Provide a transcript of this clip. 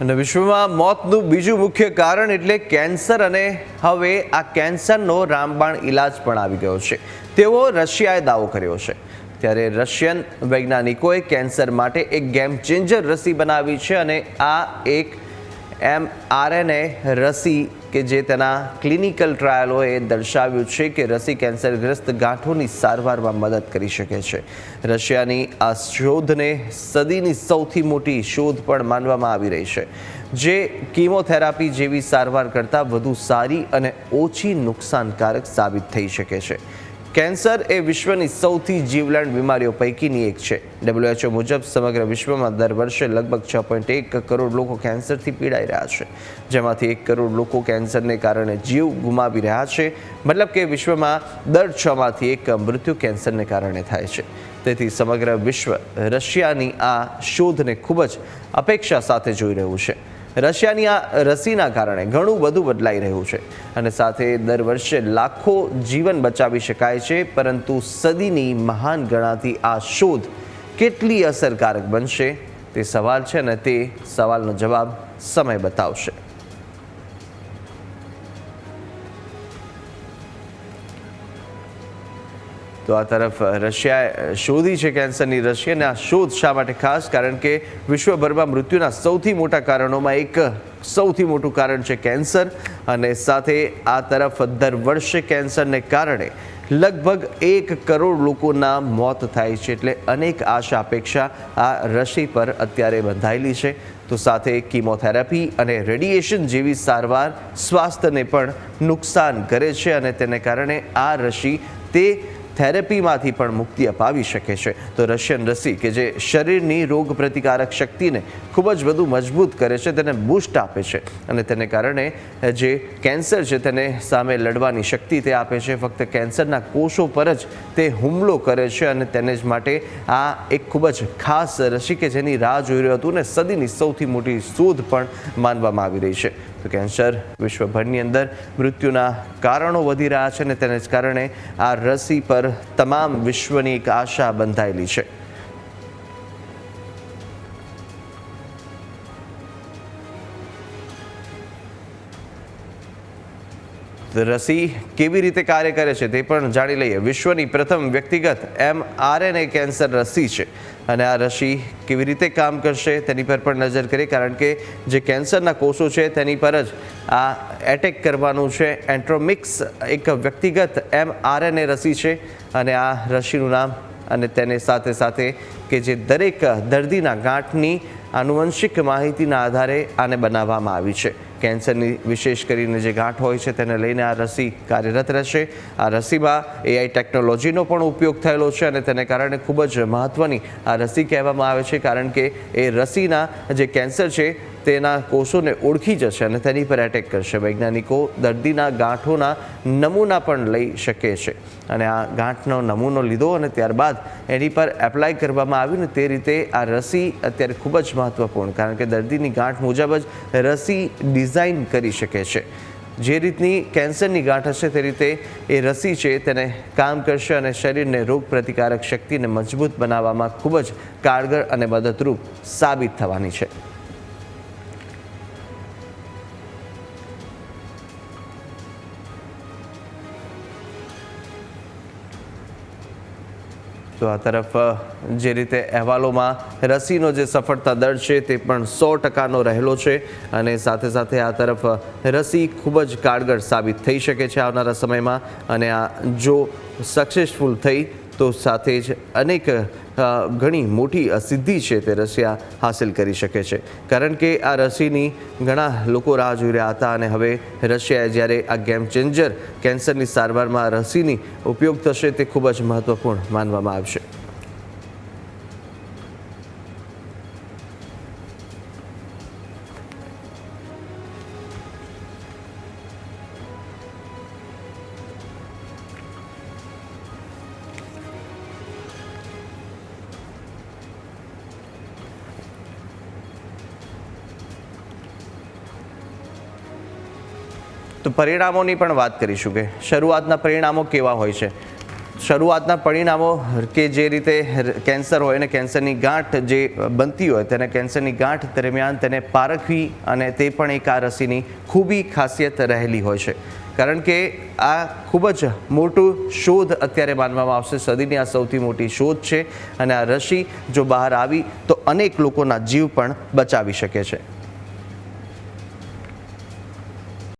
અને વિશ્વમાં મોતનું બીજું મુખ્ય કારણ એટલે કેન્સર અને હવે આ કેન્સરનો રામબાણ ઇલાજ પણ આવી ગયો છે. તેવો રશિયાએ દાવો કર્યો છે. ત્યારે રશિયન વૈજ્ઞાનિકોએ કેન્સર માટે એક ગેમ ચેન્જર રસી બનાવી છે અને આ એક એમ આરએનએ રસી કે જે તેના ક્લિનિકલ ટ્રાયલોએ દર્શાવ્યું છે કે રસી કેન્સરગ્રસ્ત ગાંઠોની સારવારમાં મદદ કરી શકે છે. રશિયાની આ શોધને સદીની સૌથી મોટી શોધ પણ માનવામાં આવી રહી છે. જે કીમોથેરાપી જેવી સારવાર કરતાં વધુ સારી અને ઓછી નુકસાનકારક સાબિત થઈ શકે છે. કેન્સર એ વિશ્વની સૌથી જીવલેણ બીમારીઓ પૈકીની એક છે. ડબ્લ્યુએચઓ મુજબ સમગ્ર વિશ્વમાં દર વર્ષે લગભગ છ પોઈન્ટ એક કરોડ લોકો કેન્સરથી પીડાઈ રહ્યા છે. જેમાંથી એક કરોડ લોકો કેન્સરને કારણે જીવ ગુમાવી રહ્યા છે. મતલબ કે વિશ્વમાં દર છમાંથી એક મૃત્યુ કેન્સરને કારણે થાય છે. તેથી સમગ્ર વિશ્વ રશિયાની આ શોધને ખૂબ જ અપેક્ષા સાથે જોઈ રહ્યું છે. રશિયાની આ રસીના કારણે ઘણું બધું બદલાઈ રહ્યું છે. અને સાથે દર વર્ષે લાખો જીવન બચાવી શકાય છે, પરંતુ સદીની મહાન ગણાતી આ શોધ કેટલી અસરકારક બનશે? તે સવાલ છે અને તે સવાલનો જવાબ સમય બતાવશે. તો આ તરફ રશિયાએ શોધી છે કેન્સરની રસી અને આ શોધ શા માટે ખાસ? કારણ કે વિશ્વભરમાં મૃત્યુના સૌથી મોટા કારણોમાં એક સૌથી મોટું કારણ છે કેન્સર અને સાથે આ તરફ દર વર્ષે કેન્સરને કારણે લગભગ એક કરોડ લોકોના મોત થાય છે એટલે અનેક આશા અપેક્ષા આ રસી પર અત્યારે બંધાયેલી છે. તો સાથે કીમોથેરાપી અને રેડિયેશન જેવી સારવાર સ્વાસ્થ્યને પણ નુકસાન કરે છે અને તેને કારણે આ રસી તે થેરેપીમાંથી પણ મુક્તિ અપાવી શકે છે. તો રશિયન રસી કે જે શરીરની રોગ પ્રતિકારક શક્તિને ખૂબ જ વધુ મજબૂત કરે છે, તેને બૂસ્ટ આપે છે. અને તેને કારણે જે કેન્સર છે, તેને સામે લડવાની શક્તિ તે આપે છે. ફક્ત કેન્સરના કોષો પર જ તે હુમલો કરે છે અને તેને જ માટે આ એક ખૂબ જ ખાસ રસી કે જેની રાહ જોઈ રહ્યું હતું ને, સદીની સૌથી મોટી શોધ પણ માનવામાં આવી રહી છે. તો કેન્સર વિશ્વભરની અંદર મૃત્યુના કારણો વધી રહ્યા છે અને તેને જ કારણે આ રસી પર તમામ વિશ્વની એક આશા બંધાયેલી છે. રસી કેવી રીતે કાર્ય કરે છે તે પણ જાણી લઈએ. વિશ્વની પ્રથમ વ્યક્તિગત એમ આરએનએ કેન્સર રસી છે. અને આ રસી કેવી રીતે કામ કરશે તેની પર પણ નજર કરીએ, કારણ કે જે કેન્સરના કોષો છે તેની પર જ આ એટેક કરવાનું છે. એન્ટ્રોમિક્સ એક વ્યક્તિગત એમ આરએનએ રસી છે અને આ રસીનું નામ અને તેને સાથે સાથે કે જે દરેક દર્દીના ગાંઠની આનુવંશિક માહિતીના આધારે આને બનાવવામાં આવી છે. કેન્સરની વિશેષ કરીને જે ગાંઠ હોય છે તેને લઈને આ રસી કાર્યરત રહેશે. આ રસીમાં એઆઈ ટેકનોલોજીનો પણ ઉપયોગ થયેલો છે અને તેને કારણે ખૂબ જ મહત્ત્વની આ રસી કહેવામાં આવે છે કારણ કે એ રસીના જે કેન્સર છે તેના કોષોને ઓળખી જશે અને તેની પર એટેક કરશે. વૈજ્ઞાનિકો દર્દીના ગાંઠોના નમૂના પણ લઈ શકે છે. અને આ ગાંઠનો નમૂનો લીધો અને ત્યારબાદ એની પર એપ્લાય કરવામાં આવ્યું ને તે રીતે આ રસી અત્યારે ખૂબ જ મહત્ત્વપૂર્ણ કારણ કે દર્દીની ગાંઠ મુજબ જ રસી ડિઝાઇન કરી શકે છે. જે રીતની કેન્સરની ગાંઠ હશે તે રીતે એ રસી છે તેને કામ કરશે અને શરીરને રોગ પ્રતિકારક શક્તિને મજબૂત બનાવવામાં ખૂબ જ કારગર અને મદદરૂપ સાબિત થવાની છે. તો આ તરફ જે રીતે અહેવાલોમાં રસીનો જે સફળતા દર છે તે પણ સો ટકાનો રહેલો છે અને સાથે સાથે આ તરફ રસી ખૂબ જ કારગર સાબિત થઈ શકે છે આવનારા સમયમાં અને આ જો સક્સેસફુલ થઈ તો સાથે જ અનેક ઘણી મોટી સિદ્ધિ છે તે રશિયા હાંસિલ કરી શકે છે. કારણ કે આ રસીની ઘણા લોકો રાહ જોઈ રહ્યા હતા અને હવે રશિયાએ જ્યારે આ ગેમ ચેન્જર કેન્સરની સારવારમાં રસીની ઉપયોગ થશે તે ખૂબ જ મહત્વપૂર્ણ માનવામાં આવશે. તો પરિણામોની પણ વાત કરીશું કે શરૂઆતના પરિણામો કેવા હોય છે. શરૂઆતના પરિણામો કે જે રીતે કેન્સર હોય અને કેન્સરની ગાંઠ જે બનતી હોય તેને કેન્સરની ગાંઠ દરમિયાન તેને પારખવી અને તે પણ એક આ રસીની ખૂબી ખાસિયત રહેલી હોય છે. કારણ કે આ ખૂબ જ મોટું શોધ અત્યારે માનવામાં આવશે. સદીની આ સૌથી મોટી શોધ છે અને આ રસી જો બહાર આવી તો અનેક લોકોના જીવ પણ બચાવી શકે છે.